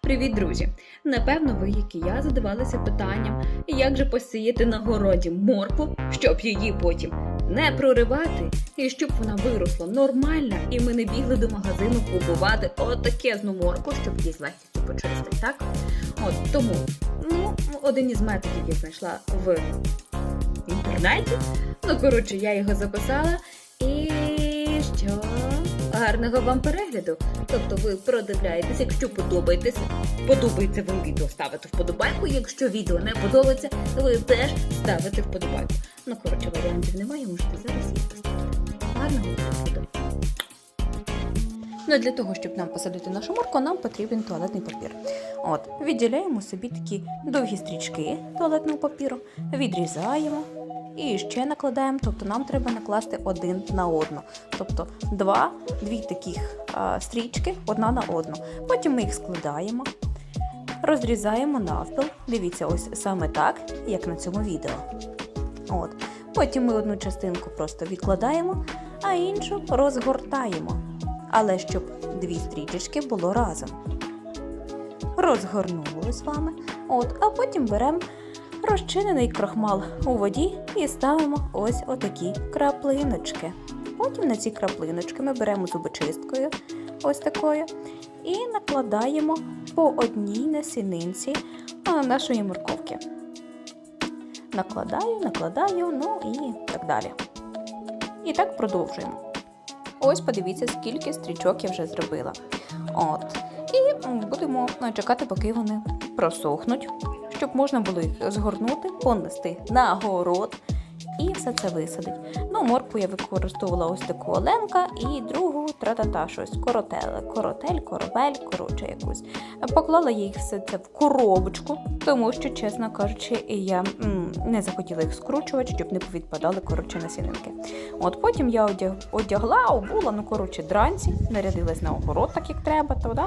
Привіт, друзі! Напевно, ви, як і я, задавалися питанням, як же посіяти на городі моркву, щоб її потім не проривати, і щоб вона виросла нормально, і ми не бігли до магазину купувати отакезну моркву, щоб її злегкі почистити, так? От тому, ну, один із методів я знайшла в інтернеті. Ну, коротше, я його записала. Гарного вам перегляду. Тобто ви продивляєтесь, якщо подобаєтесь, подобається вам відео, ставите вподобайку. Якщо відео не подобається, ви теж ставите вподобайку. Ну, коротше, варіантів немає, можете зараз їх поставити. Гарного перегляду. Ну, для того, щоб нам посадити нашу морку, нам потрібен туалетний папір. От, відділяємо собі такі довгі стрічки туалетного папіру, відрізаємо і ще накладаємо, тобто нам треба накласти один на одну. Тобто два, дві таких а, стрічки одна на одну. Потім ми їх складаємо, розрізаємо навпіл. Дивіться, ось саме так, як на цьому відео. От. Потім ми одну частинку просто відкладаємо, а іншу розгортаємо. Але щоб дві стрічечки було разом. Розгорнули з вами. От, а потім беремо розчинений крохмал у воді і ставимо ось отакі краплиночки. Потім на ці краплиночки ми беремо зубочисткою, ось такою, і накладаємо по одній насінинці нашої морковки. Накладаю, накладаю, ну і так далі. І так продовжуємо. Ось подивіться, скільки стрічок я вже зробила. От. І будемо ну, чекати, поки вони просохнуть, щоб можна було їх згорнути, понести на город і все це висадить. Ну, моркву я використовувала ось таку оленка і другу тра-та-та, щось коротеле, коротель, коробель, коротше якусь. Поклала їх все це в коробочку, тому що, чесно кажучи, я м, не захотіла їх скручувати, щоб не повідпадали коротше насінинки. От потім я одяг, одягла, обула, ну коротше, дранці, нарядилась на огород, так як треба, то да?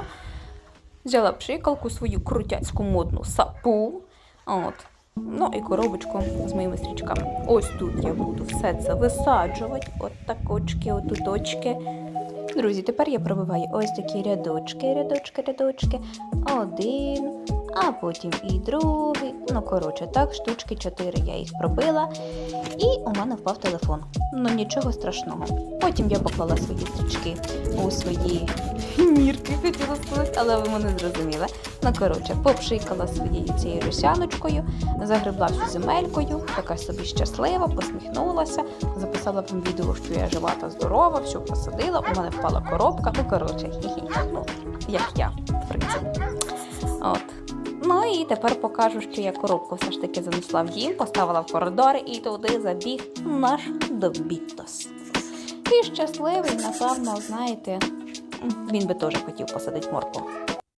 Взяла пшикалку, свою крутяцьку модну сапу. От. Ну і коробочку з моїми стрічками. Ось тут я буду все це висаджувати. От такочки, отуточки. Друзі, тепер я пробиваю ось такі рядочки, рядочки, рядочки. Один, а потім і другий. Ну, коротше, так, штучки чотири я їх пробила. І у мене впав телефон. Ну нічого страшного. Потім я поклала свої стрічки у свої мірки, хотіла сказати, але ви мене зрозуміли. Ну, коротше, попшикала своєю цією росяночкою, загребла всю земелькою, така собі щаслива, посміхнулася, записала вам відео, що я жива та здорова, все посадила, у мене впала коробка. Ну, коротше, хі-хі, ну, як я, в принципі. От. Ну і тепер покажу, що я коробку все ж таки занесла в дім, поставила в коридор і туди забіг наш добітос. І щасливий, напевно, знаєте, він би теж хотів посадити моркву.